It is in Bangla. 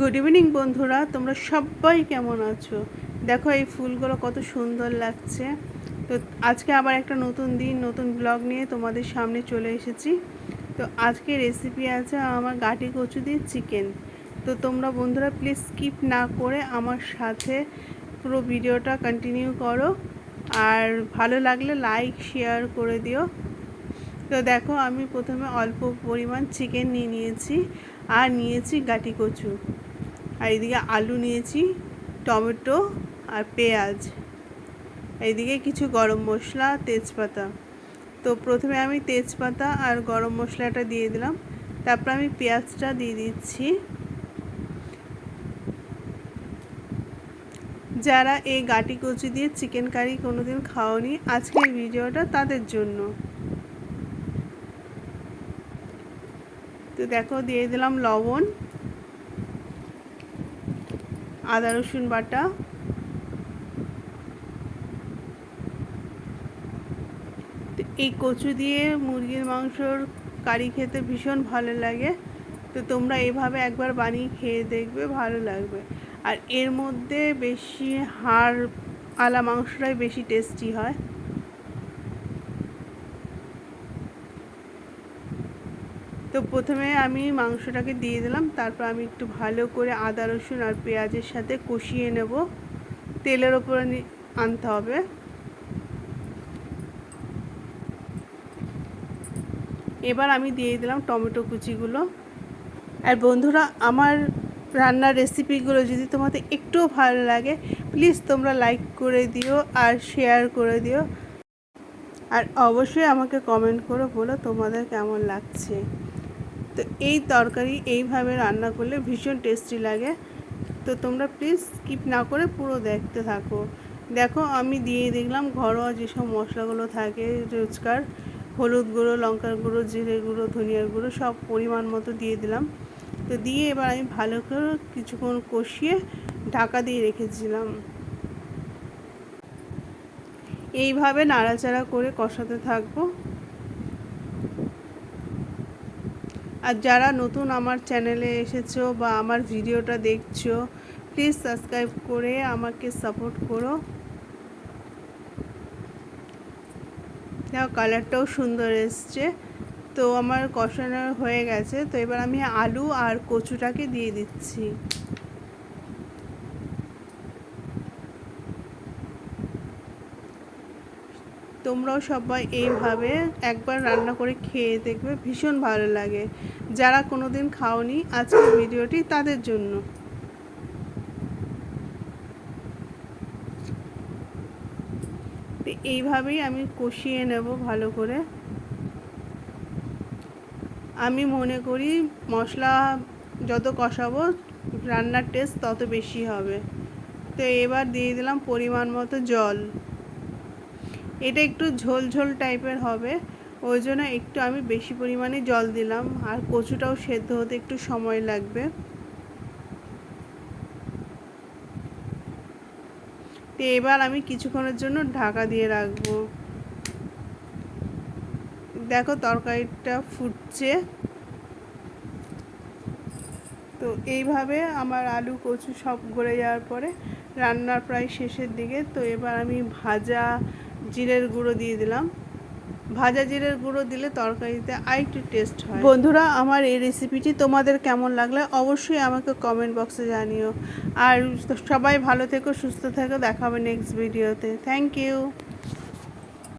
গুড ইভিনিং বন্ধুরা। তোমরা সবাই কেমন আছো? দেখো, এই ফুলগুলো কত সুন্দর লাগছে। তো আজকে আবার একটা নতুন দিন, নতুন ব্লগ নিয়ে তোমাদের সামনে চলে এসেছি। তো আজকে রেসিপি আছে আমার গাটি কচু দিয়ে চিকেন তো তোমরা বন্ধুরা প্লিজ স্কিপ না করে আমার সাথে পুরো ভিডিওটা কন্টিনিউ করো। আর ভালো লাগলে লাইক শেয়ার করে দিও। তো দেখো, আমি প্রথমে অল্প পরিমাণ চিকেন নিয়ে নিয়েছি। আর নিয়েছি গাটি কচু। আর এইদিকে আলু নিয়েছি, টমেটো আর পেঁয়াজ। এইদিকে কিছু গরম মশলা, তেজপাতা। তো প্রথমে আমি তেজপাতা আর গরম মশলাটা দিয়ে দিলাম। তারপর আমি পেঁয়াজটা দিয়ে দিচ্ছি। যারা এই গাটি কচু দিয়ে চিকেন কারি কোনোদিন খাওনি, আজকের ভিডিওটা তাদের জন্য। তো দেখো, দিয়ে দিলাম লবণ। আদা রসুন বাটা। এই কচু দিয়ে মুরগির মাংসর কারি খেতে ভীষণ ভালো লাগে। তো তোমরা এভাবে একবার বানিয়ে খেয়ে দেখবে, ভালো লাগবে। আর এর মধ্যে বেশি হাড়, আলা মাংসটাই বেশি টেস্টি হয়। তো প্রথমে আমি মাংসটাকে দিয়ে দিলাম, তারপর আমি একটু ভালো করে আদা, রসুন আর পেঁয়াজের সাথে কষিয়ে নেব। তেলের ওপরে আনতে হবে। এবার আমি দিয়ে দিলাম টমেটো কুচিগুলো। আর বন্ধুরা, আমার রান্নার রেসিপিগুলো যদি তোমাদের একটুও ভালো লাগে, প্লিজ তোমরা লাইক করে দিও আর শেয়ার করে দিও। আর অবশ্যই আমাকে কমেন্ট করে বলো তোমাদের কেমন লাগছে। তো এই তরকারি এইভাবে রান্না করলে ভীষণ টেস্টি লাগে। তো তোমরা প্লিজ স্কিপ না করে পুরো দেখতে থাকো। দেখো আমি দিয়ে দেখলাম ঘরোয়া যেসব মশলাগুলো থাকে, রোজকার হলুদ গুঁড়ো, লঙ্কার গুঁড়ো, জিরে গুঁড়ো ধনিয়ার গুঁড়ো, সব পরিমাণ মতো দিয়ে দিলাম। তো দিয়ে এবার আমি ভালো করে কিছুক্ষণ কষিয়ে ঢাকা দিয়ে রেখেছিলাম। এইভাবে নাড়াচাড়া করে কষাতে থাকব। আর যারা নতুন আমার চ্যানেলে এসেছ বা আমার ভিডিওটা দেখছ প্লিজ সাবস্ক্রাইব করে আমাকে সাপোর্ট করো। দেখো কালারটাও সুন্দর এসছে। তো আমার কষানো হয়ে গেছে। তো এবার আমি আলু আর কচুটাকে দিয়ে দিচ্ছি। তোমরাও সবাই এইভাবে একবার রান্না করে খেয়ে দেখবে, ভীষণ ভালো লাগে। যারা কোনো দিন খাওনি, আজকের ভিডিওটি তাদের জন্য। এইভাবেই আমি কষিয়ে নেব ভালো করে। আমি মনে করি মশলা যত কষাবো, রান্নার টেস্ট তত বেশি হবে। তো এবার দিয়ে দিলাম পরিমাণ মতো জল। এটা একটু ঝোল ঝোল টাইপের হবে। ওই জন্য একটু আমি বেশি পরিমাণে জল দিলাম। আর কচুটাও সেদ্ধ হতে একটু সময় লাগবে। তো এবার আমি কিছুক্ষণের জন্য ঢাকা দিয়ে রাখব। দেখো তরকারিটা ফুটছে। তো এইভাবে আমার আলু, কচু সব গলে যাওয়ার পরে রান্নার প্রায় শেষের দিকে। তো এবার আমি ভাজা জিরের গুঁড়ো দিয়ে দিলাম। ভাজা জিরের গুঁড়ো দিলে তরকারিতে আরেকটু টেস্ট হয়। বন্ধুরা, আমার এই রেসিপিটি তোমাদের কেমন লাগলে অবশ্যই আমাকে কমেন্ট বক্সে জানিও। আর সবাই ভালো থেকো, সুস্থ থেকো দেখাবে নেক্সট ভিডিওতে থ্যাংক ইউ